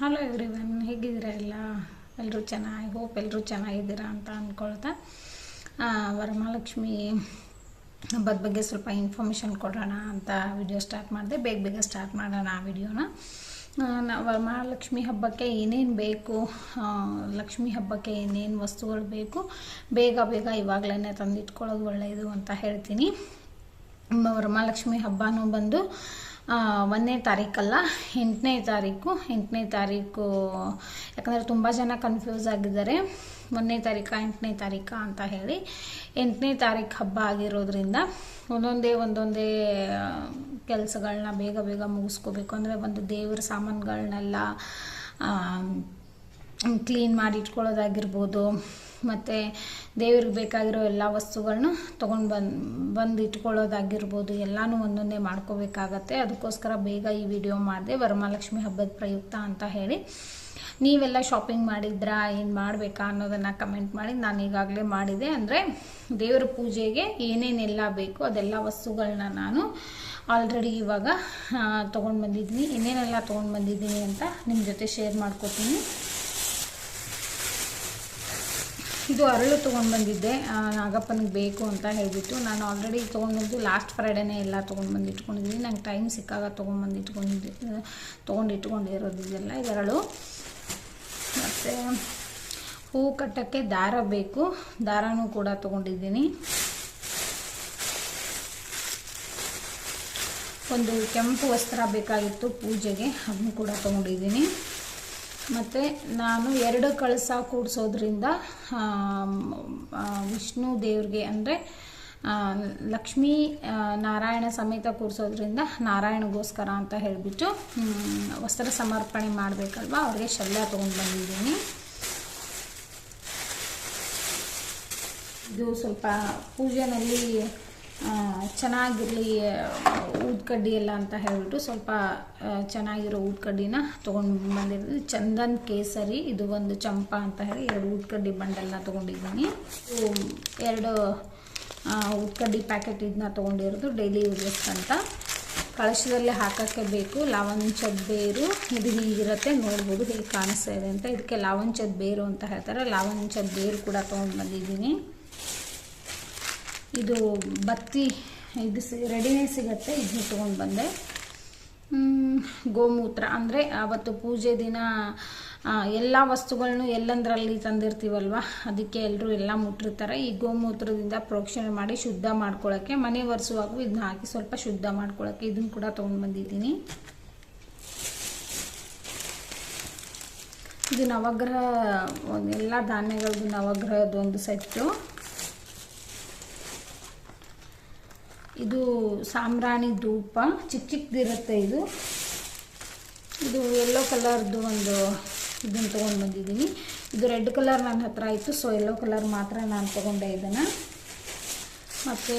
Hello everyone ಹೇಗಿದ್ದೀರಾ ಎಲ್ಲ? ಎಲ್ಲರೂ ಚೆನ್ನಾಗಿ ಹೋಪ್ ಎಲ್ಲರೂ ಚೆನ್ನಾಗಿದ್ದೀರಾ ಅಂತ ಅಂದ್ಕೊಳ್ತಾ ವರಮಹಾಲಕ್ಷ್ಮಿ ಹಬ್ಬದ ಬಗ್ಗೆ ಸ್ವಲ್ಪ ಇನ್ಫಾರ್ಮೇಷನ್ ಕೊಡೋಣ ಅಂತ ವಿಡಿಯೋ ಸ್ಟಾರ್ಟ್ ಮಾಡಿದೆ. ಬೇಗ ಬೇಗ ಸ್ಟಾರ್ಟ್ ಮಾಡೋಣ ಆ ವಿಡಿಯೋನ ವರಮಹಾಲಕ್ಷ್ಮಿ ಹಬ್ಬಕ್ಕೆ ಏನೇನು ಬೇಕು? ಲಕ್ಷ್ಮಿ ಹಬ್ಬಕ್ಕೆ ಏನೇನು ವಸ್ತುಗಳು ಬೇಕು? ಬೇಗ ಬೇಗ ಇವಾಗಲೇ ತಂದಿಟ್ಕೊಳ್ಳೋದು ಒಳ್ಳೆಯದು ಅಂತ ಹೇಳ್ತೀನಿ. ವರಮಹಾಲಕ್ಷ್ಮಿ ಹಬ್ಬನೂ ಬಂದು ಒಂದನೇ ತಾರೀಕಲ್ಲ, ಎಂಟನೇ ತಾರೀಕು ಎಂಟನೇ ತಾರೀಕು, ಯಾಕಂದರೆ ತುಂಬ ಜನ ಕನ್ಫ್ಯೂಸ್ ಆಗಿದ್ದಾರೆ. ಒಂದನೇ ತಾರೀಕ, ಎಂಟನೇ ತಾರೀಕ ಅಂತ ಹೇಳಿ. ಎಂಟನೇ ತಾರೀಕು ಹಬ್ಬ ಆಗಿರೋದ್ರಿಂದ ಒಂದೊಂದೇ ಒಂದೊಂದೇ ಕೆಲಸಗಳನ್ನ ಬೇಗ ಬೇಗ ಮುಗಿಸ್ಕೋಬೇಕು. ಅಂದರೆ ಒಂದು ದೇವ್ರ ಸಾಮಾನುಗಳನ್ನೆಲ್ಲ ಕ್ಲೀನ್ ಮಾಡಿ ಇಟ್ಕೊಳ್ಳೋದಾಗಿರ್ಬೋದು. ಮತ್ತು ದೇವ್ರಿಗೆ ಬೇಕಾಗಿರೋ ಎಲ್ಲ ವಸ್ತುಗಳನ್ನ ತೊಗೊಂಡು ಬಂದು ಬಂದು ಇಟ್ಕೊಳ್ಳೋದಾಗಿರ್ಬೋದು. ಎಲ್ಲನೂ ಒಂದೊಂದೇ ಮಾಡ್ಕೋಬೇಕಾಗತ್ತೆ. ಅದಕ್ಕೋಸ್ಕರ ಬೇಗ ಈ ವಿಡಿಯೋ ಮಾಡಿದೆ. ವರಮಹಾಲಕ್ಷ್ಮಿ ಹಬ್ಬದ ಪ್ರಯುಕ್ತ ಅಂತ ಹೇಳಿ. ನೀವೆಲ್ಲ ಶಾಪಿಂಗ್ ಮಾಡಿದ್ರಾ? ಏನು ಮಾಡಬೇಕಾ ಅನ್ನೋದನ್ನು ಕಮೆಂಟ್ ಮಾಡಿ. ನಾನು ಈಗಾಗಲೇ ಮಾಡಿದೆ. ಅಂದರೆ ದೇವರ ಪೂಜೆಗೆ ಏನೇನೆಲ್ಲ ಬೇಕು ಅದೆಲ್ಲ ವಸ್ತುಗಳನ್ನ ನಾನು ಆಲ್ರೆಡಿ ಇವಾಗ ತೊಗೊಂಡು ಬಂದಿದ್ದೀನಿ. ಏನೇನೆಲ್ಲ ತೊಗೊಂಡು ಬಂದಿದ್ದೀನಿ ಅಂತ ನಿಮ್ಮ ಜೊತೆ ಶೇರ್ ಮಾಡ್ಕೋತೀನಿ. ಇದು ಅರಳು ತೊಗೊಂಡು ಬಂದಿದ್ದೆ. ನಾಗಪ್ಪನಿಗೆ ಬೇಕು ಅಂತ ಹೇಳಿಬಿಟ್ಟು ನಾನು ಆಲ್ರೆಡಿ ತೊಗೊಂಡ್ಬಂದು ಲಾಸ್ಟ್ ಫ್ರೈಡೇನೇ ಎಲ್ಲ ತೊಗೊಂಡು ಬಂದು ಇಟ್ಕೊಂಡಿದ್ದೀನಿ ನಂಗೆ ಟೈಮ್ ಸಿಕ್ಕಾಗ ತೊಗೊಂಡ್ಬಂದು ಇಟ್ಕೊಂಡಿದ್ದೆ. ತೊಗೊಂಡು ಇಟ್ಕೊಂಡಿರೋದಿದೆಲ್ಲ ಇದು ಇದರಳು ಮತ್ತು ಹೂ ಕಟ್ಟೋಕ್ಕೆ ದಾರ ಬೇಕು. ದಾರನೂ ಕೂಡ ತೊಗೊಂಡಿದ್ದೀನಿ. ಒಂದು ಕೆಂಪು ವಸ್ತ್ರ ಬೇಕಾಗಿತ್ತು ಪೂಜೆಗೆ. ಅದನ್ನು ಕೂಡ ತೊಗೊಂಡಿದ್ದೀನಿ. ಮತ್ತು ನಾನು ಎರಡು ಕಳಸ ಕೂಡಿಸೋದ್ರಿಂದ ವಿಷ್ಣು ದೇವ್ರಿಗೆ ಅಂದರೆ ಲಕ್ಷ್ಮೀ ನಾರಾಯಣ ಸಮೇತ ಕೂರಿಸೋದ್ರಿಂದ ನಾರಾಯಣಗೋಸ್ಕರ ಅಂತ ಹೇಳಿಬಿಟ್ಟು ವಸ್ತ್ರ ಸಮರ್ಪಣೆ ಮಾಡಬೇಕಲ್ವ? ಅವ್ರಿಗೆ ಶಲ್ಯ ತೊಗೊಂಡು ಬಂದಿದ್ದೀನಿ. ಇದು ಸ್ವಲ್ಪ ಪೂಜೆನಲ್ಲಿ ಆ, ಚೆನ್ನಾಗಿರಲಿ ಊದ್ಕಡ್ಡಿ ಎಲ್ಲ ಅಂತ ಹೇಳಿಬಿಟ್ಟು ಸ್ವಲ್ಪ ಚೆನ್ನಾಗಿರೋ ಊದ್ಕಡ್ಡಿನ ತೊಗೊಂಡು ಬಂದಿರೋದು. ಚಂದನ್ ಕೇಸರಿ, ಇದು ಒಂದು ಚಂಪಾ ಅಂತ ಹೇಳಿ ಎರಡು ಊದ್ಕಡ್ಡಿ ಬಂಡೆಲ್ಲ ತೊಗೊಂಡಿದ್ದೀನಿ. ಎರಡು ಊದ್ಕಡ್ಡಿ ಪ್ಯಾಕೆಟ್ ಇದನ್ನ ತೊಗೊಂಡಿರೋದು, ಡೈಲಿ ಯೂಸಸ್ ಅಂತ. ಕಳಶದಲ್ಲಿ ಹಾಕೋಕ್ಕೆ ಬೇಕು, ಲಾವಂಚದ ಬೇರು, ಇದು ಹೀಗಿರುತ್ತೆ, ನೋಡ್ಬೋದು ಹೇಗೆ ಕಾಣಿಸ್ತಾ ಇದೆ ಅಂತ. ಇದಕ್ಕೆ ಲಾವಂಚದ ಬೇರು ಅಂತ ಹೇಳ್ತಾರೆ. ಲಾವಂಚದ ಬೇರು ಕೂಡ ತೊಗೊಂಡು ಬಂದಿದ್ದೀನಿ. ಇದು ಬತ್ತಿ, ಇದು ರೆಡಿನೇ ಸಿಗುತ್ತೆ, ಇದನ್ನ ತೊಗೊಂಡು ಬಂದೆ. ಗೋಮೂತ್ರ. ಅಂದರೆ ಆವತ್ತು ಪೂಜೆ ದಿನ ಎಲ್ಲ ವಸ್ತುಗಳನ್ನು ಎಲ್ಲಂದ್ರಲ್ಲಿ ತಂದಿರ್ತೀವಲ್ವ? ಅದಕ್ಕೆ ಎಲ್ಲರೂ ಎಲ್ಲ ಮುಟ್ಟಿರ್ತಾರೆ. ಈ ಗೋಮೂತ್ರದಿಂದ ಪ್ರೋಕ್ಷಣೆ ಮಾಡಿ ಶುದ್ಧ ಮಾಡ್ಕೊಳ್ಳೋಕ್ಕೆ ಮನೆ ಒರೆಸುವಾಗೂ ಇದನ್ನ ಹಾಕಿ ಸ್ವಲ್ಪ ಶುದ್ಧ ಮಾಡ್ಕೊಳ್ಳೋಕ್ಕೆ ಇದನ್ನು ಕೂಡ ತೊಗೊಂಡು ಬಂದಿದ್ದೀನಿ. ಇದು ನವಗ್ರಹ ಎಲ್ಲ ಧಾನ್ಯಗಳದ್ದು ನವಗ್ರಹದ ಒಂದು ಸೆಟ್ಟು. ಇದು ಸಾಂಬ್ರಾಣಿ ಧೂಪ ಚಿಕ್ಕ ಚಿಕ್ಕದಿರುತ್ತೆ ಇದು. ಇದು ಯೆಲ್ಲೋ ಕಲರ್ದು ಒಂದು ಇದನ್ನು ತೊಗೊಂಡು ಬಂದಿದ್ದೀನಿ. ಇದು ರೆಡ್ ಕಲರ್ ನನ್ನ ಹತ್ರ ಇತ್ತು ಸೊ ಯೆಲ್ಲೋ ಕಲರ್ ಮಾತ್ರ ನಾನು ತೊಗೊಂಡೆ ಇದನ್ನು. ಮತ್ತು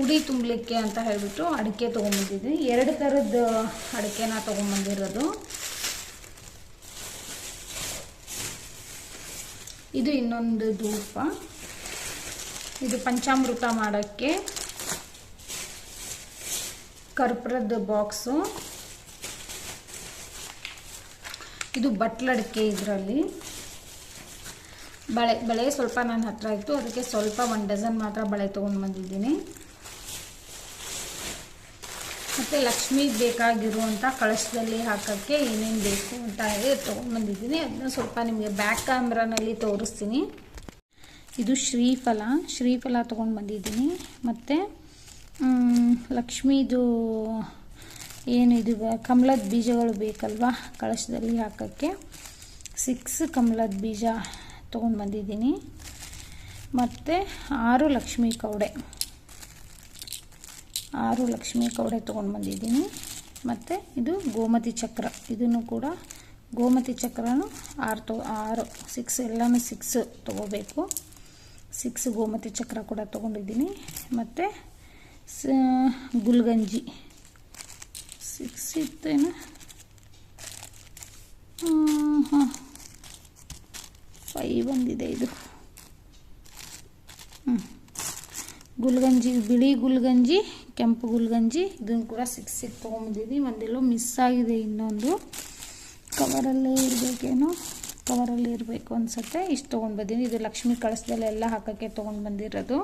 ಉಡಿ ತುಂಬಲಿಕ್ಕೆ ಅಂತ ಹೇಳಿಬಿಟ್ಟು ಅಡಿಕೆ ತೊಗೊಂಬಂದಿದ್ದೀನಿ ಎರಡು ಥರದ ಅಡಿಕೆನ ತೊಗೊಂಬಂದಿರೋದು ಇದು ಇನ್ನೊಂದು ಧೂಪ. ಇದು ಪಂಚಾಮೃತ ಮಾಡೋಕ್ಕೆ ಕರ್ಪೂರದ ಬಾಕ್ಸು. ಇದು ಬಟ್ಲಡಿಕೆ ಇದರಲ್ಲಿ. ಬಳೆ ಬಳೆ ಸ್ವಲ್ಪ ನನ್ನ ಹತ್ರ ಇತ್ತು. ಅದಕ್ಕೆ ಸ್ವಲ್ಪ ಒಂದು ಡಜನ್ ಮಾತ್ರ ಬಳೆ ತೊಗೊಂಡು ಬಂದಿದ್ದೀನಿ. ಮತ್ತು ಲಕ್ಷ್ಮಿಗೆ ಬೇಕಾಗಿರುವಂಥ ಕಳಶದಲ್ಲಿ ಹಾಕೋಕ್ಕೆ ಏನೇನು ಬೇಕು ಅಂತ ಹೇಳಿ ತೊಗೊಂಡು ಬಂದಿದ್ದೀನಿ. ಅದನ್ನ ಸ್ವಲ್ಪ ನಿಮಗೆ ಬ್ಯಾಕ್ ಕ್ಯಾಮ್ರಾನಲ್ಲಿ ತೋರಿಸ್ತೀನಿ. ಇದು ಶ್ರೀಫಲ. ಶ್ರೀಫಲ ತೊಗೊಂಡು ಬಂದಿದ್ದೀನಿ. ಮತ್ತು ಲಕ್ಷ್ಮೀದು ಏನು ಇದು ಕಮಲದ ಬೀಜಗಳು ಬೇಕಲ್ವಾ ಕಳಶದಲ್ಲಿ ಹಾಕೋಕ್ಕೆ? ಸಿಕ್ಸ್ ಕಮಲದ ಬೀಜ ತೊಗೊಂಡು ಬಂದಿದ್ದೀನಿ. ಮತ್ತು ಆರು ಲಕ್ಷ್ಮೀ ಕೌಡೆ ಆರು ಲಕ್ಷ್ಮೀ ಕೌಡೆ ತೊಗೊಂಡು ಬಂದಿದ್ದೀನಿ. ಮತ್ತು ಇದು ಗೋಮತಿ ಚಕ್ರ. ಇದನ್ನು ಕೂಡ ಗೋಮತಿ ಚಕ್ರನು ಆರು ತೊ ಆರು ಸಿಕ್ಸ್ ಎಲ್ಲನೂ ಸಿಕ್ಸ್ ತೊಗೋಬೇಕು. ಸಿಕ್ಸ್ ಗೋಮತಿ ಚಕ್ರ ಕೂಡ ತೊಗೊಂಡಿದ್ದೀನಿ. ಮತ್ತು ಗುಲ್ಗಂಜಿ. ಸಿಕ್ಸ್ ಇತ್ತೇನು? ಹಾಂ ಫೈ ಬಂದಿದೆ ಇದು. ಹ್ಞೂ ಗುಲ್ಗಂಜಿ, ಬಿಳಿ ಗುಲ್ಗಂಜಿ, ಕೆಂಪು ಗುಲ್ಗಂಜಿ, ಇದನ್ನು ಕೂಡ ಸಿಕ್ಸ್ ಸಿಕ್ ತೊಗೊಂಬಂದಿದ್ದೀನಿ ಒಂದೆಲ್ಲೋ ಮಿಸ್ ಆಗಿದೆ ಇನ್ನೊಂದು. ಕವರಲ್ಲೇ ಇರಬೇಕೇನೋ? ಕವರಲ್ಲಿ ಇರಬೇಕು ಅನ್ಸುತ್ತೆ. ಇಷ್ಟು ತೊಗೊಂಡು ಬಂದೀನಿ ಇದು ಲಕ್ಷ್ಮಿ ಕಳಸದಲ್ಲೆಲ್ಲ ಹಾಕೋಕ್ಕೆ ತೊಗೊಂಡು ಬಂದಿರೋದು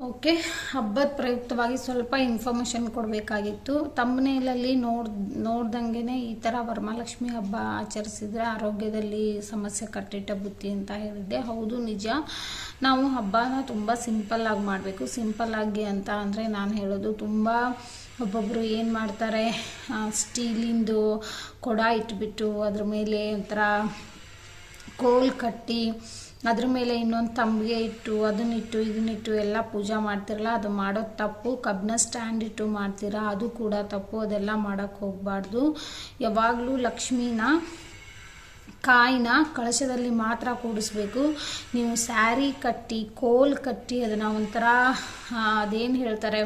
ಓಕೆ, ಹಬ್ಬದ ಪ್ರಯುಕ್ತವಾಗಿ ಸ್ವಲ್ಪ ಇನ್ಫಾರ್ಮೇಷನ್ ಕೊಡಬೇಕಾಗಿತ್ತು. ತಮ್ಮನೆಯಲ್ಲಿ ನೋಡ್ ನೋಡ್ದಂಗೆ ಈ ಥರ ವರಮಹಾಲಕ್ಷ್ಮಿ ಹಬ್ಬ ಆಚರಿಸಿದ್ರೆ ಆರೋಗ್ಯದಲ್ಲಿ ಸಮಸ್ಯೆ ಕಟ್ಟಿಟ್ಟ ಬುತ್ತಿ ಅಂತ ಹೇಳಿದ್ದೆ. ಹೌದು, ನಿಜ. ನಾವು ಹಬ್ಬನ ತುಂಬ ಸಿಂಪಲ್ಲಾಗಿ ಮಾಡಬೇಕು. ಸಿಂಪಲ್ಲಾಗಿ ಅಂತ ಅಂದರೆ ನಾನು ಹೇಳೋದು ತುಂಬ ಒಬ್ಬೊಬ್ಬರು ಏನು ಮಾಡ್ತಾರೆ ಸ್ಟೀಲಿಂದು ಕೊಡ ಇಟ್ಬಿಟ್ಟು ಅದ್ರ ಮೇಲೆ ಒಂಥರ ಕೋಲ್ ಕಟ್ಟಿ ಅದ್ರ ಮೇಲೆ ಇನ್ನೊಂದು ತಂಬಿಗೆ ಇಟ್ಟು ಅದನ್ನಿಟ್ಟು ಇದನ್ನಿಟ್ಟು ಎಲ್ಲ ಪೂಜೆ ಮಾಡ್ತಿರಲ್ಲ, ಅದು ಮಾಡೋದು ತಪ್ಪು. ಕಬ್ಬಿನ ಸ್ಟ್ಯಾಂಡ್ ಇಟ್ಟು ಮಾಡ್ತೀರಾ, ಅದು ಕೂಡ ತಪ್ಪು. ಅದೆಲ್ಲ ಮಾಡೋಕ್ಕೆ ಹೋಗಬಾರ್ದು. ಯಾವಾಗಲೂ ಲಕ್ಷ್ಮೀನ ಕಾಯಿನ ಕಳಶದಲ್ಲಿ ಮಾತ್ರ ಕೂಡಿಸ್ಬೇಕು. ನೀವು ಸ್ಯಾರಿ ಕಟ್ಟಿ, ಕೋಲ್ ಕಟ್ಟಿ ಅದನ್ನು ಒಂಥರ ಅದೇನು ಹೇಳ್ತಾರೆ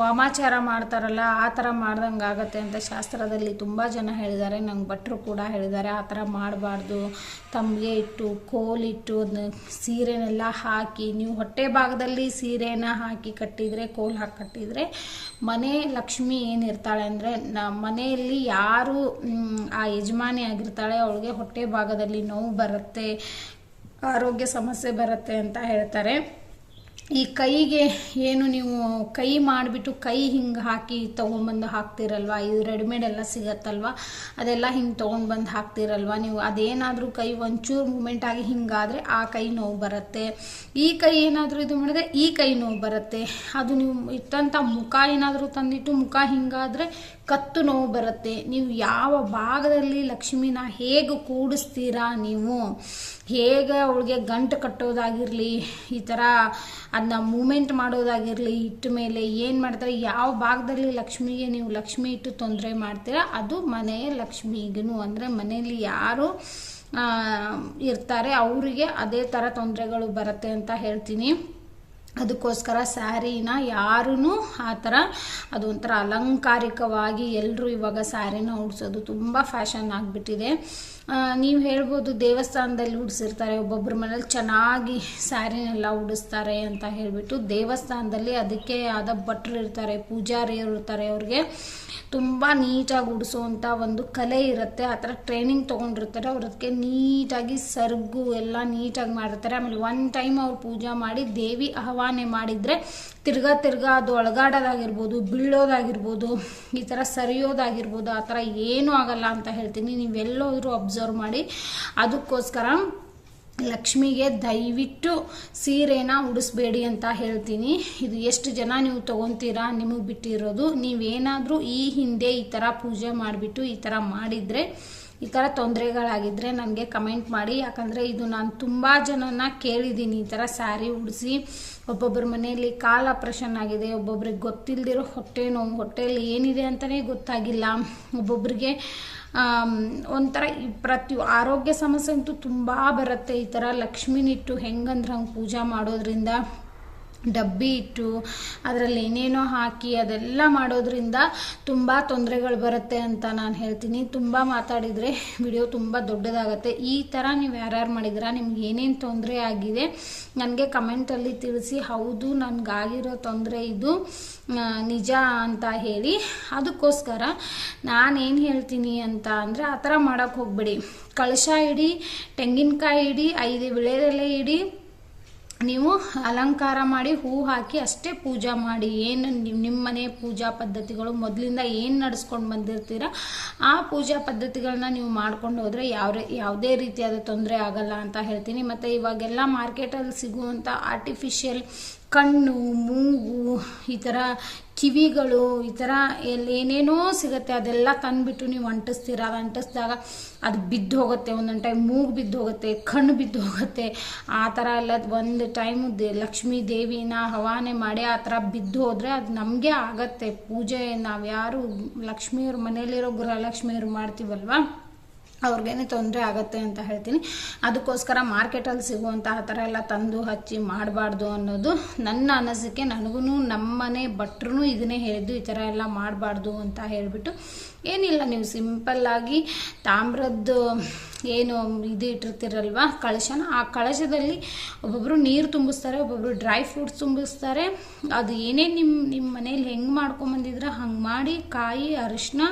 ವಾಮಾಚಾರ ಮಾಡ್ತಾರಲ್ಲ, ಆ ಥರ ಮಾಡ್ದಂಗೆ ಆಗುತ್ತೆ ಅಂತ ಶಾಸ್ತ್ರದಲ್ಲಿ ತುಂಬ ಜನ ಹೇಳಿದ್ದಾರೆ. ನಂಗೆ ಭಟ್ರು ಕೂಡ ಹೇಳಿದ್ದಾರೆ, ಆ ಥರ ಮಾಡಬಾರ್ದು. ತಮಗೆ ಇಟ್ಟು, ಕೋಲಿಟ್ಟು ಸೀರೆನೆಲ್ಲ ಹಾಕಿ, ನೀವು ಹೊಟ್ಟೆ ಭಾಗದಲ್ಲಿ ಸೀರೆನ ಹಾಕಿ ಕಟ್ಟಿದರೆ, ಕೋಲ್ ಹಾಕಿ ಕಟ್ಟಿದರೆ ಮನೆ ಲಕ್ಷ್ಮಿ ಏನಿರ್ತಾಳೆ ಅಂದರೆ, ನ, ಮನೆಯಲ್ಲಿ ಯಾರು ಆ ಯಜಮಾನಿ ಆಗಿರ್ತಾಳೆ, ಅವಳಿಗೆ ಹೊಟ್ಟೆ ಭಾಗದಲ್ಲಿ ನೋವು ಬರುತ್ತೆ, ಆರೋಗ್ಯ ಸಮಸ್ಯೆ ಬರುತ್ತೆ ಅಂತ ಹೇಳ್ತಾರೆ. ಈ ಕೈಗೆ ಏನು ನೀವು ಕೈ ಮಾಡಿಬಿಟ್ಟು ಕೈ ಹಿಂಗೆ ಹಾಕಿ ತೊಗೊಂಡ್ಬಂದು ಹಾಕ್ತಿರಲ್ವ? ಇದು ರೆಡಿಮೇಡ್ ಎಲ್ಲ ಸಿಗತ್ತಲ್ವ? ಅದೆಲ್ಲ ಹಿಂಗೆ ತೊಗೊಂಡ್ಬಂದು ಹಾಕ್ತಿರಲ್ವ ನೀವು? ಅದೇನಾದರೂ ಕೈ ಒಂಚೂರು ಮೂಮೆಂಟ್ ಆಗಿ ಹಿಂಗಾದರೆ ಆ ಕೈ ನೋವು ಬರುತ್ತೆ. ಈ ಕೈ ಏನಾದರೂ ಇದು ಮಾಡಿದ್ರೆ ಈ ಕೈ ನೋವು ಬರುತ್ತೆ. ಅದು ನೀವು ಇಟ್ಟಂಥ ಮುಖ ಏನಾದರೂ ತಂದಿಟ್ಟು ಮುಖ ಹಿಂಗಾದರೆ ಕತ್ತು ನೋವು ಬರುತ್ತೆ. ನೀವು ಯಾವ ಭಾಗದಲ್ಲಿ ಲಕ್ಷ್ಮಿನ ಹೇಗೆ ಕೂಡಿಸ್ತೀರಾ ನೀವು? ಹೇಗೆ ಅವಳಿಗೆ ಗಂಟು ಕಟ್ಟೋದಾಗಿರಲಿ, ಈ ಥರ ಅದನ್ನ ಮೂಮೆಂಟ್ ಮಾಡೋದಾಗಿರಲಿ ಇಟ್ಟ ಮೇಲೆ ಏನು ಮಾಡ್ತಾರೆ, ಯಾವ ಭಾಗದಲ್ಲಿ ಲಕ್ಷ್ಮಿಗೆ ನೀವು ಲಕ್ಷ್ಮಿ ಇಟ್ಟು ತೊಂದರೆ ಮಾಡ್ತೀರಾ, ಅದು ಮನೆಯ ಲಕ್ಷ್ಮಿಗೂ ಅಂದರೆ ಮನೆಯಲ್ಲಿ ಯಾರು ಇರ್ತಾರೆ, ಅವರಿಗೆ ಅದೇ ಥರ ತೊಂದರೆಗಳು ಬರುತ್ತೆ ಅಂತ ಹೇಳ್ತೀನಿ. ಅದಕ್ಕೋಸ್ಕರ ಸ್ಯಾರಿನ ಯಾರೂ ಆ ಥರ ಅದು ಒಂಥರ ಅಲಂಕಾರಿಕವಾಗಿ ಎಲ್ಲರೂ ಇವಾಗ ಸ್ಯಾರಿನ ಉಡ್ಸೋದು ತುಂಬ ಫ್ಯಾಷನ್ ಆಗಿಬಿಟ್ಟಿದೆ. ನೀವು ಹೇಳ್ಬೋದು ದೇವಸ್ಥಾನದಲ್ಲಿ ಉಡಿಸಿರ್ತಾರೆ ಒಬ್ಬೊಬ್ಬರ ಮನೇಲಿ ಚೆನ್ನಾಗಿ ಸ್ಯಾರಿನೆಲ್ಲ ಉಡಿಸ್ತಾರೆ ಅಂತ ಹೇಳಿಬಿಟ್ಟು ದೇವಸ್ಥಾನದಲ್ಲಿ ಅದಕ್ಕೆ ಆದ ಭಟ್ರು ಇರ್ತಾರೆ ಪೂಜಾರಿಯರು ಇರ್ತಾರೆ, ಅವ್ರಿಗೆ ತುಂಬ ನೀಟಾಗಿ ಉಡಿಸುವಂಥ ಒಂದು ಕಲೆ ಇರುತ್ತೆ. ಆ ಥರ ಟ್ರೈನಿಂಗ್ ತೊಗೊಂಡಿರ್ತಾರೆ, ಅವ್ರು ಅದಕ್ಕೆ ನೀಟಾಗಿ ಸರ್ಗು ಎಲ್ಲ ನೀಟಾಗಿ ಮಾಡಿರ್ತಾರೆ. ಆಮೇಲೆ ಒನ್ ಟೈಮ್ ಅವ್ರು ಪೂಜೆ ಮಾಡಿ ದೇವಿ ಆಹ್ವಾನೆ ಮಾಡಿದರೆ ತಿರ್ಗಾ ತಿರ್ಗಾ ಅದು ಒಳಗಾಡೋದಾಗಿರ್ಬೋದು ಬೀಳೋದಾಗಿರ್ಬೋದು, ಈ ಥರ ಸರಿಯೋದಾಗಿರ್ಬೋದು, ಆ ಥರ ಏನೂ ಆಗಲ್ಲ ಅಂತ ಹೇಳ್ತೀನಿ. ನೀವೆಲ್ಲೋದ್ರೂ ಅಬ್ಸರ್ವ್ ಮಾಡಿ. ಅದಕ್ಕೋಸ್ಕರ ಲಕ್ಷ್ಮಿಗೆ ದಯವಿಟ್ಟು ಸೀರೆನ ಉಡಿಸ್ಬೇಡಿ ಅಂತ ಹೇಳ್ತೀನಿ. ಇದು ಎಷ್ಟು ಜನ ನೀವು ತೊಗೊತೀರಾ, ನಿಮಗೆ ಬಿಟ್ಟಿರೋದು. ನೀವೇನಾದರೂ ಈ ಹಿಂದೆ ಈ ಥರ ಪೂಜೆ ಮಾಡಿಬಿಟ್ಟು ಈ ಥರ ಮಾಡಿದರೆ ಈ ಥರ ತೊಂದರೆಗಳಾಗಿದ್ದರೆ ನನಗೆ ಕಮೆಂಟ್ ಮಾಡಿ. ಯಾಕಂದರೆ ಇದು ನಾನು ತುಂಬ ಜನನ ಕೇಳಿದ್ದೀನಿ ಈ ಥರ ಸ್ಯಾರಿ ಉಡಿಸಿ. ಒಬ್ಬೊಬ್ಬರ ಮನೆಯಲ್ಲಿ ಕಾಲು ಆಪ್ರೇಷನ್ ಆಗಿದೆ ಒಬ್ಬೊಬ್ರಿಗೆ ಗೊತ್ತಿಲ್ಲದಿರೋ ಹೊಟ್ಟೆ ನೋವು ಹೊಟ್ಟೆಯಲ್ಲಿ ಏನಿದೆ ಅಂತಲೇ ಗೊತ್ತಾಗಿಲ್ಲ. ಒಬ್ಬೊಬ್ರಿಗೆ ಆಮ್, ಒಂಥರ ಪ್ರತಿ ಆರೋಗ್ಯ ಸಮಸ್ಯೆ ಅಂತೂ ತುಂಬ ಬರುತ್ತೆ ಈ ಥರ ಲಕ್ಷ್ಮಿನಿಟ್ಟು ಹೆಂಗಂದ್ರೆ ಹಂಗೆ ಪೂಜೆ ಮಾಡೋದ್ರಿಂದ. ಡಬ್ಬಿ ಇಟ್ಟು ಅದರಲ್ಲಿ ಏನೇನೋ ಹಾಕಿ ಅದೆಲ್ಲ ಮಾಡೋದ್ರಿಂದ ತುಂಬ ತೊಂದರೆಗಳು ಬರುತ್ತೆ ಅಂತ ನಾನು ಹೇಳ್ತೀನಿ. ತುಂಬ ಮಾತಾಡಿದರೆ ವಿಡಿಯೋ ತುಂಬ ದೊಡ್ಡದಾಗುತ್ತೆ. ಈ ಥರ ನೀವು ಯಾರ್ಯಾರು ಮಾಡಿದ್ದೀರಾ? ನಿಮ್ಗೆ ಏನೇನು ತೊಂದರೆ ಆಗಿದೆ? ನನಗೆ ಕಮೆಂಟಲ್ಲಿ ತಿಳಿಸಿ. ಹೌದು, ನನಗಾಗಿರೋ ತೊಂದರೆ ಇದು ನಿಜ ಅಂತ ಹೇಳಿ. ಅದಕ್ಕೋಸ್ಕರ ನಾನೇನು ಹೇಳ್ತೀನಿ ಅಂತ ಅಂದರೆ ಆ ಥರ ಮಾಡೋಕ್ಕೆ ಹೋಗ್ಬೇಡಿ. ಕಳಶ ಇಡಿ, ತೆಂಗಿನಕಾಯಿ ಇಡಿ, ಐದು ವಿಳೆದೆಲೆ ಇಡಿ ನೀವು ಅಲಂಕಾರ ಮಾಡಿ ಹೂ ಹಾಕಿ ಅಷ್ಟೇ ಪೂಜೆ ಮಾಡಿ, ಏನು ನಿಮ್ಮ ಮನೆ ಪೂಜಾ ಪದ್ಧತಿಗಳು ಮೊದಲಿಂದ ಏನು ನಡೆಸ್ಕೊಂಡು ಬಂದಿರ್ತೀರ, ಆ ಪೂಜಾ ಪದ್ಧತಿಗಳನ್ನ ನೀವು ಮಾಡ್ಕೊಂಡು ಹೋದರೆ ಯಾವ ಯಾವುದೇ ರೀತಿಯಾದ ತೊಂದರೆ ಆಗಲ್ಲ ಅಂತ ಹೇಳ್ತೀನಿ. ಮತ್ತು ಇವಾಗೆಲ್ಲ ಮಾರ್ಕೆಟಲ್ಲಿ ಸಿಗುವಂಥ ಆರ್ಟಿಫಿಷಿಯಲ್ ಕಣ್ಣು, ಮೂಗು, ಈ ಥರ ಕಿವಿಗಳು, ಈ ಥರ ಎಲ್ಲಿ ಏನೇನೋ ಸಿಗುತ್ತೆ, ಅದೆಲ್ಲ ತಂದುಬಿಟ್ಟು ನೀವು ಅಂಟಿಸ್ತೀರ. ಅದು ಅಂಟಿಸಿದಾಗ ಅದು ಬಿದ್ದು ಹೋಗುತ್ತೆ, ಒಂದೊಂದು ಟೈಮ್ ಮೂಗು ಬಿದ್ದು ಹೋಗುತ್ತೆ, ಕಣ್ಣು ಬಿದ್ದು ಹೋಗುತ್ತೆ. ಆ ಥರ ಎಲ್ಲ ಒಂದು ಟೈಮು ಲಕ್ಷ್ಮೀ ದೇವಿನ ಹವಾನೆ ಮಾಡಿ ಆ ಥರ ಬಿದ್ದು ಹೋದರೆ ಅದು ನಮಗೆ ಆಗತ್ತೆ. ಪೂಜೆ ನಾವು ಯಾರು ಲಕ್ಷ್ಮಿಯವ್ರ ಮನೇಲಿರೋ ಗೃಹಲಕ್ಷ್ಮಿಯವ್ರು ಮಾಡ್ತೀವಲ್ವಾ? ಅವ್ರಿಗೇನೆ ತೊಂದರೆ ಆಗುತ್ತೆ ಅಂತ ಹೇಳ್ತೀನಿ. ಅದಕ್ಕೋಸ್ಕರ ಮಾರ್ಕೆಟಲ್ಲಿ ಸಿಗುವಂಥ ಆ ಥರ ಎಲ್ಲ ತಂದು ಹಚ್ಚಿ ಮಾಡಬಾರ್ದು ಅನ್ನೋದು ನನ್ನ ಅನಿಸಿಕೆ. ನನಗೂ ನಮ್ಮನೆ ಭಟ್ರು ಇದನ್ನೇ ಹೇಳಿದ್ದು, ಈ ಥರ ಎಲ್ಲ ಮಾಡಬಾರ್ದು ಅಂತ ಹೇಳಿಬಿಟ್ಟು ಏನಿಲ್ಲ. ನೀವು ಸಿಂಪಲ್ಲಾಗಿ ತಾಮ್ರದ್ದು ಏನು ಇದು ಇಟ್ಟಿರ್ತೀರಲ್ವ? ಕಳಶನ? ಆ ಕಳಶದಲ್ಲಿ ಒಬ್ಬೊಬ್ಬರು ನೀರು ತುಂಬಿಸ್ತಾರೆ ಒಬ್ಬೊಬ್ಬರು ಡ್ರೈ ಫ್ರೂಟ್ಸ್ ತುಂಬಿಸ್ತಾರೆ. ಅದು ಏನೇ ನಿಮ್ಮ ನಿಮ್ಮ ಮನೇಲಿ ಹೆಂಗೆ ಮಾಡ್ಕೊಂಬಂದಿದ್ರೆ ಹಂಗೆ ಮಾಡಿ ಕಾಯಿ ಅರಿಶಿನ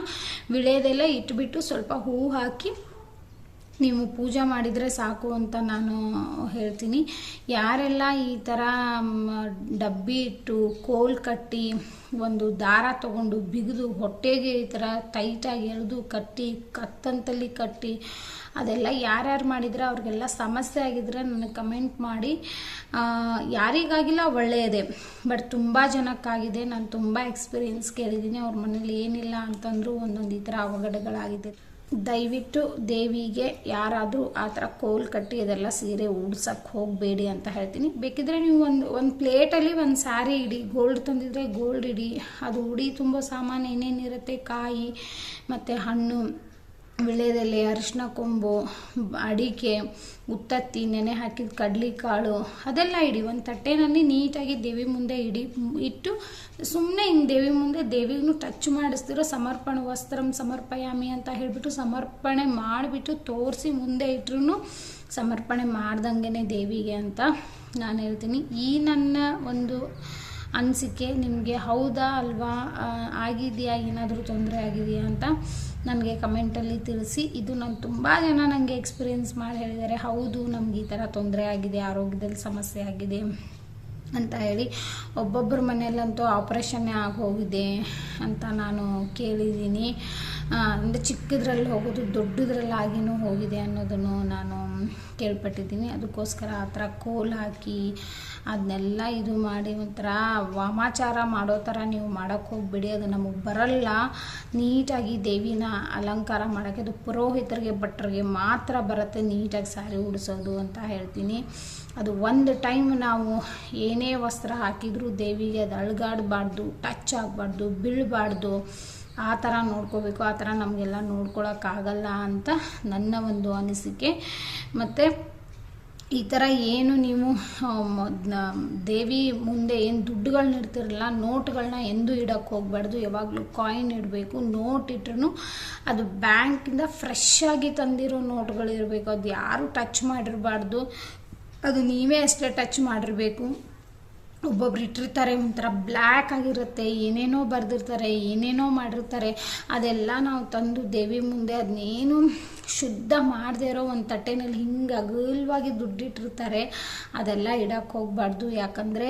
ವಿಳೆದೆಲ್ಲ ಇಟ್ಬಿಟ್ಟು ಸ್ವಲ್ಪ ಹೂವು ಹಾಕಿ ನೀವು ಪೂಜೆ ಮಾಡಿದರೆ ಸಾಕು ಅಂತ ನಾನು ಹೇಳ್ತೀನಿ. ಯಾರೆಲ್ಲ ಈ ಥರ ಡಬ್ಬಿ ಇಟ್ಟು, ಕೋಲ್ ಕಟ್ಟಿ, ಒಂದು ದಾರ ತಗೊಂಡು ಬಿಗಿದು ಹೊಟ್ಟೆಗೆ ಈ ಥರ ಟೈಟಾಗಿ ಎಳೆದು ಕಟ್ಟಿ, ಕತ್ತಂತಲ್ಲಿ ಕಟ್ಟಿ, ಅದೆಲ್ಲ ಯಾರ್ಯಾರು ಮಾಡಿದರೆ ಅವ್ರಿಗೆಲ್ಲ ಸಮಸ್ಯೆ ಆಗಿದ್ರೆ ನನಗೆ ಕಮೆಂಟ್ ಮಾಡಿ. ಯಾರಿಗಾಗಿಲ್ಲ ಒಳ್ಳೆಯದೇ. ಬಟ್ ತುಂಬ ಜನಕ್ಕಾಗಿದೆ. ನಾನು ತುಂಬ ಎಕ್ಸ್ಪೀರಿಯನ್ಸ್ ಕೇಳಿದ್ದೀನಿ. ಅವ್ರ ಮನೇಲಿ ಏನಿಲ್ಲ ಅಂತಂದರೂ ಒಂದೊಂದು ಈ ಥರ ಅವಘಡಗಳಾಗಿದೆ. ದಯವಿಟ್ಟು ದೇವಿಗೆ ಯಾರಾದರೂ ಆ ಥರ ಕೋಲ್ ಕಟ್ಟಿ ಅದೆಲ್ಲ ಸೀರೆ ಉಡ್ಸಕ್ಕೆ ಹೋಗಬೇಡಿ ಅಂತ ಹೇಳ್ತೀನಿ. ಬೇಕಿದ್ರೆ ನೀವು ಒಂದು ಒಂದು ಪ್ಲೇಟಲ್ಲಿ ಒಂದು ಸ್ಯಾರಿ ಇಡಿ, ಗೋಲ್ಡ್ ತಂದಿದ್ರೆ ಗೋಲ್ಡ್ ಇಡಿ. ಅದು ಉಡಿ ತುಂಬ ಸಾಮಾನು ಏನೇನಿರುತ್ತೆ, ಕಾಯಿ, ಮತ್ತು ಹಣ್ಣು ವಿಳ್ಯದೆಲೆ ಅರಿಶಿನ ಕೊಂಬು, ಅಡಿಕೆ, ಉತ್ತತ್ತಿ, ನೆನೆ ಹಾಕಿದ ಕಡಲೆಕಾಳು, ಅದೆಲ್ಲ ಇಡಿ. ಒಂದು ತಟ್ಟೆನಲ್ಲಿ ನೀಟಾಗಿ ದೇವಿ ಮುಂದೆ ಇಡಿ, ಇಟ್ಟು ಸುಮ್ಮನೆ ಹಿಂಗೆ ದೇವಿ ಮುಂದೆ ದೇವಿಗೂ ಟಚ್ ಮಾಡಿಸ್ತಿರೋ ಸಮರ್ಪಣ, ವಸ್ತ್ರಂ ಸಮರ್ಪಯಾಮಿ ಅಂತ ಹೇಳಿಬಿಟ್ಟು ಸಮರ್ಪಣೆ ಮಾಡಿಬಿಟ್ಟು ತೋರಿಸಿ ಮುಂದೆ ಇಟ್ರೂ ಸಮರ್ಪಣೆ ಮಾಡ್ದಂಗೆ ದೇವಿಗೆ ಅಂತ ನಾನು ಹೇಳ್ತೀನಿ. ಈ ನನ್ನ ಒಂದು ಅನಿಸಿಕೆ, ನಿಮಗೆ ಹೌದಾ ಅಲ್ವಾ? ಆಗಿದೆಯಾ? ಏನಾದರೂ ತೊಂದರೆ ಆಗಿದೆಯಾ ಅಂತ ನನಗೆ ಕಮೆಂಟಲ್ಲಿ ತಿಳಿಸಿ. ಇದು ನಾನು ತುಂಬ ಜನ ನನಗೆ ಎಕ್ಸ್ಪೀರಿಯೆನ್ಸ್ ಮಾಡಿ ಹೇಳಿದ್ದಾರೆ. ಹೌದು, ನಮ್ಗೆ ಈ ಥರ ತೊಂದರೆ ಆಗಿದೆ, ಆರೋಗ್ಯದಲ್ಲಿ ಸಮಸ್ಯೆ ಆಗಿದೆ ಅಂತ ಹೇಳಿ ಒಬ್ಬೊಬ್ಬರ ಮನೆಯಲ್ಲಂತೂ ಆಪ್ರೇಷನ್ನೇ ಆಗೋಗಿದೆ ಅಂತ ನಾನು ಕೇಳಿದ್ದೀನಿ. ಅಂದರೆ ಚಿಕ್ಕದ್ರಲ್ಲಿ ಹೋಗೋದು ದೊಡ್ಡದ್ರಲ್ಲಾಗಿಯೂ ಹೋಗಿದೆ ಅನ್ನೋದನ್ನು ನಾನು ಕೇಳ್ಪಟ್ಟಿದ್ದೀನಿ. ಅದಕ್ಕೋಸ್ಕರ ಆ ಥರ ಕೋಲ್ ಹಾಕಿ ಅದನ್ನೆಲ್ಲ ಇದು ಮಾಡಿ ಒಂಥರ ವಾಮಾಚಾರ ಮಾಡೋ ಥರ ನೀವು ಮಾಡೋಕ್ಕೆ ಹೋಗ್ಬಿಡಿ. ಅದು ನಮಗೆ ಬರಲ್ಲ. ನೀಟಾಗಿ ದೇವಿನ ಅಲಂಕಾರ ಮಾಡೋಕ್ಕೆ, ಅದು ಪುರೋಹಿತರಿಗೆ, ಭಟ್ರಿಗೆ ಮಾತ್ರ ಬರುತ್ತೆ ನೀಟಾಗಿ ಸಾರಿ ಉಡಿಸೋದು ಅಂತ ಹೇಳ್ತೀನಿ. ಅದು ಒಂದು ಟೈಮ್ ನಾವು ಏನೇ ವಸ್ತ್ರ ಹಾಕಿದರೂ ದೇವಿಗೆ ಅದು ಅಳ್ಗಾಡಬಾರ್ದು, ಟಚ್ ಆಗಬಾರ್ದು, ಬೀಳಬಾರ್ದು. ಆ ಥರ ನೋಡ್ಕೋಬೇಕು ಆ ಥರ ನಮಗೆಲ್ಲ ನೋಡ್ಕೊಳಕ್ಕಾಗಲ್ಲ ಅಂತ ನನ್ನ ಒಂದು ಅನಿಸಿಕೆ. ಮತ್ತು ಈ ಥರ ಏನು ನೀವು ದೇವಿ ಮುಂದೆ ಏನು ದುಡ್ಡುಗಳನ್ನ ಇಡ್ತಿರಲ್ಲ ನೋಟ್ಗಳನ್ನ ಎಂದೂ ಇಡೋಕ್ಕೆ ಹೋಗ್ಬಾರ್ದು ಯಾವಾಗಲೂ ಕಾಯಿನ್ ಇಡಬೇಕು ನೋಟ್ ಇಟ್ರೂ ಅದು ಬ್ಯಾಂಕಿಂದ ಫ್ರೆಶ್ ಆಗಿ ತಂದಿರೋ ನೋಟ್ಗಳಿರಬೇಕು ಅದು ಯಾರು ಟಚ್ ಮಾಡಿರಬಾರ್ದು ಅದು ನೀವೇ ಅಷ್ಟೇ ಟಚ್ ಮಾಡಿರಬೇಕು. ಒಬ್ಬೊಬ್ರು ಇಟ್ಟಿರ್ತಾರೆ, ಒಂಥರ ಬ್ಲ್ಯಾಕ್ ಆಗಿರುತ್ತೆ, ಏನೇನೋ ಬರೆದಿರ್ತಾರೆ, ಏನೇನೋ ಮಾಡಿರ್ತಾರೆ. ಅದೆಲ್ಲ ನಾವು ತಂದು ದೇವಿ ಮುಂದೆ ಅದನ್ನೇನು ಶುದ್ಧ ಮಾಡದೇ ಇರೋ ಒಂದು ತಟ್ಟೆನಲ್ಲಿ ಹಿಂಗೆ ಅಗಲವಾಗಿ ದುಡ್ಡಿಟ್ಟಿರ್ತಾರೆ. ಅದೆಲ್ಲ ಇಡಕ್ಕೆ ಹೋಗ್ಬಾರ್ದು. ಯಾಕಂದರೆ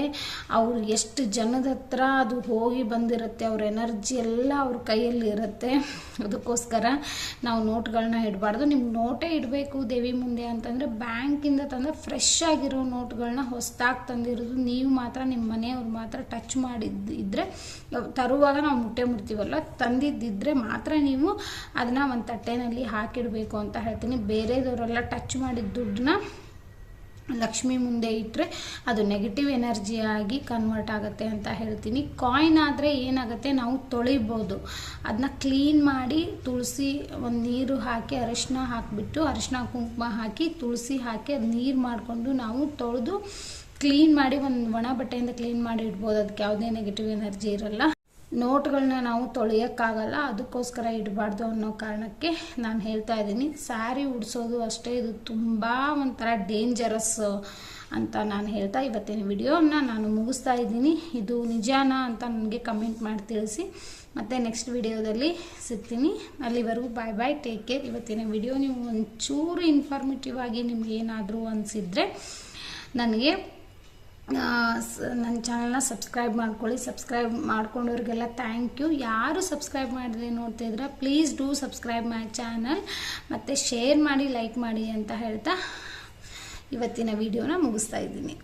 ಅವ್ರು ಎಷ್ಟು ಜನದ ಹತ್ರ ಅದು ಹೋಗಿ ಬಂದಿರುತ್ತೆ, ಅವ್ರ ಎನರ್ಜಿ ಎಲ್ಲ ಅವ್ರ ಕೈಯಲ್ಲಿ ಇರುತ್ತೆ. ಅದಕ್ಕೋಸ್ಕರ ನಾವು ನೋಟ್ಗಳನ್ನ ಇಡಬಾರ್ದು. ನಿಮ್ಗೆ ನೋಟೇ ಇಡಬೇಕು ದೇವಿ ಮುಂದೆ ಅಂತಂದರೆ ಬ್ಯಾಂಕಿಂದ ತಂದರೆ ಫ್ರೆಶ್ ಆಗಿರೋ ನೋಟ್ಗಳನ್ನ ಹೊಸದಾಗಿ ತಂದಿರೋದು. ನೀವು ಮಾತ್ರ ನಿಮ್ಮ ಮನೆಯವ್ರು ಮಾತ್ರ ಟಚ್ ಮಾಡಿದ್ದು ಇದ್ದರೆ ತರುವಾಗ ನಾವು ಮುಟ್ಟೆ ಮುಡ್ತೀವಲ್ಲ ತಂದಿದ್ದಿದ್ರೆ ಮಾತ್ರ ನೀವು ಅದನ್ನ ಒಂದು ತಟ್ಟೆನಲ್ಲಿ ಹಾಕಿಡಬೇಕು ಅಂತ ಹೇಳ್ತೀನಿ. ಬೇರೆದವರೆಲ್ಲ ಟಚ್ ಮಾಡಿದ ದುಡ್ಡನ್ನ ಲಕ್ಷ್ಮಿ ಮುಂದೆ ಇಟ್ಟರೆ ಅದು ನೆಗೆಟಿವ್ ಆಗಿ ಕನ್ವರ್ಟ್ ಆಗುತ್ತೆ ಅಂತ ಹೇಳ್ತೀನಿ. ಕಾಯಿನ್ ಆದರೆ ಏನಾಗುತ್ತೆ? ನಾವು ತೊಳಿಬೋದು. ಅದನ್ನ ಕ್ಲೀನ್ ಮಾಡಿ ತುಳಸಿ ಒಂದು ನೀರು ಹಾಕಿ ಅರಿಶಿನ ಹಾಕಿಬಿಟ್ಟು ಅರಿಶಿನ ಕುಂಕುಮ ಹಾಕಿ ತುಳಸಿ ಹಾಕಿ ಅದು ನೀರು ಮಾಡಿಕೊಂಡು ನಾವು ತೊಳೆದು ಕ್ಲೀನ್ ಮಾಡಿ ಒಂದು ಒಣ ಬಟ್ಟೆಯಿಂದ ಕ್ಲೀನ್ ಮಾಡಿ ಇಡ್ಬೋದು. ಅದಕ್ಕೆ ಯಾವುದೇ ನೆಗೆಟಿವ್ ಎನರ್ಜಿ ಇರಲ್ಲ. ನೋಟ್ಗಳನ್ನ ನಾವು ತೊಳೆಯೋಕ್ಕಾಗಲ್ಲ. ಅದಕ್ಕೋಸ್ಕರ ಇಡಬಾರ್ದು ಅನ್ನೋ ಕಾರಣಕ್ಕೆ ನಾನು ಹೇಳ್ತಾ ಇದ್ದೀನಿ. ಸ್ಯಾರಿ ಉಡಿಸೋದು ಅಷ್ಟೇ, ಇದು ತುಂಬ ಒಂಥರ ಡೇಂಜರಸ್ ಅಂತ ನಾನು ಹೇಳ್ತಾ ಇವತ್ತಿನ ವಿಡಿಯೋನ ನಾನು ಮುಗಿಸ್ತಾ ಇದ್ದೀನಿ. ಇದು ನಿಜಾನಾ ಅಂತ ನನಗೆ ಕಮೆಂಟ್ ಮಾಡಿ ತಿಳಿಸಿ. ಮತ್ತು ನೆಕ್ಸ್ಟ್ ವಿಡಿಯೋದಲ್ಲಿ ಸಿಗ್ತೀನಿ. ಅಲ್ಲಿವರೆಗೂ ಬಾಯ್ ಬಾಯ್ ಟೇಕ್ ಕೇರ್ ಇವತ್ತಿನ ವಿಡಿಯೋ ನೀವು ಒಂಚೂರು ಇನ್ಫಾರ್ಮೇಟಿವ್ ಆಗಿ ನಿಮಗೇನಾದರೂ ಅನಿಸಿದರೆ ನನಗೆ ನನ್ನ ಚಾನಲ್ನ ಸಬ್ಸ್ಕ್ರೈಬ್ ಮಾಡ್ಕೊಳ್ಳಿ. ಸಬ್ಸ್ಕ್ರೈಬ್ ಮಾಡ್ಕೊಂಡವ್ರಿಗೆಲ್ಲ ಥ್ಯಾಂಕ್ ಯು ಯಾರು ಸಬ್ಸ್ಕ್ರೈಬ್ ಮಾಡಿದ್ರೆ ನೋಡ್ತಿದ್ರೆ please do subscribe my channel ಮತ್ತು ಶೇರ್ ಮಾಡಿ ಲೈಕ್ ಮಾಡಿ ಅಂತ ಹೇಳ್ತಾ ಇವತ್ತಿನ ವಿಡಿಯೋನ ಮುಗಿಸ್ತಾ ಇದ್ದೀನಿ.